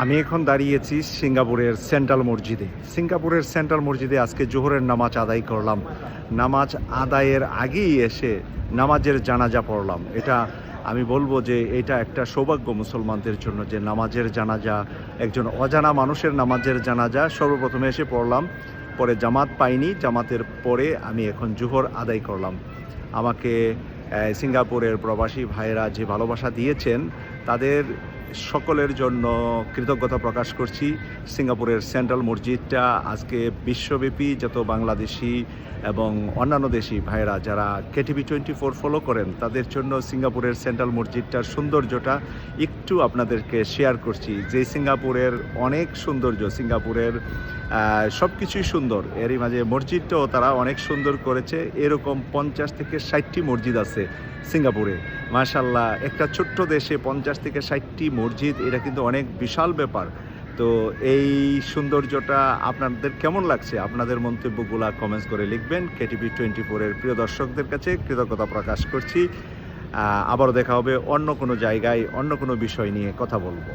আমি এখন দাঁড়িয়েছি সিঙ্গাপুরের সেন্ট্রাল মসজিদে। সিঙ্গাপুরের সেন্ট্রাল মসজিদে আজকে জোহরের নামাজ আদায় করলাম। নামাজ আদায়ের আগেই এসে নামাজের জানাজা পড়লাম। এটা আমি বলব যে এটা একটা সৌভাগ্য মুসলমানদের জন্য যে নামাজের জানাজা, একজন অজানা মানুষের নামাজের জানাজা সর্বপ্রথমে এসে পড়লাম। পরে জামাত পাইনি, জামাতের পরে আমি এখন জোহর আদায় করলাম। আমাকে সিঙ্গাপুরের প্রবাসী ভাইয়েরা যে ভালোবাসা দিয়েছেন, তাদের সকলের জন্য কৃতজ্ঞতা প্রকাশ করছি। সিঙ্গাপুরের সেন্ট্রাল মসজিদটা আজকে বিশ্বব্যাপী যত বাংলাদেশি এবং অন্যান্য দেশি ভাইয়েরা যারা কেটিভি টোয়েন্টি ফোর ফলো করেন, তাদের জন্য সিঙ্গাপুরের সেন্ট্রাল মসজিদটার সৌন্দর্যটা একটু আপনাদেরকে শেয়ার করছি। যে সিঙ্গাপুরের অনেক সৌন্দর্য, সিঙ্গাপুরের সব কিছুই সুন্দর। এরই মাঝে মসজিদটাও তারা অনেক সুন্দর করেছে। এরকম পঞ্চাশ থেকে ষাটটি মসজিদ আছে সিঙ্গাপুরে। মাশাল্লাহ একটা ছোট্ট দেশে পঞ্চাশ থেকে ষাটটি মসজিদ, এটা কিন্তু অনেক বিশাল ব্যাপার। তো এই সৌন্দর্যটা আপনাদের কেমন লাগছে? আপনাদের মন্তব্যগুলো কমেন্টস করে লিখবেন। কেটিভি টোয়েন্টি ফোরের প্রিয় দর্শকদের কাছে কৃতজ্ঞতা প্রকাশ করছি। আবারও দেখা হবে অন্য কোনো জায়গায়, অন্য কোনো বিষয় নিয়ে কথা বলব।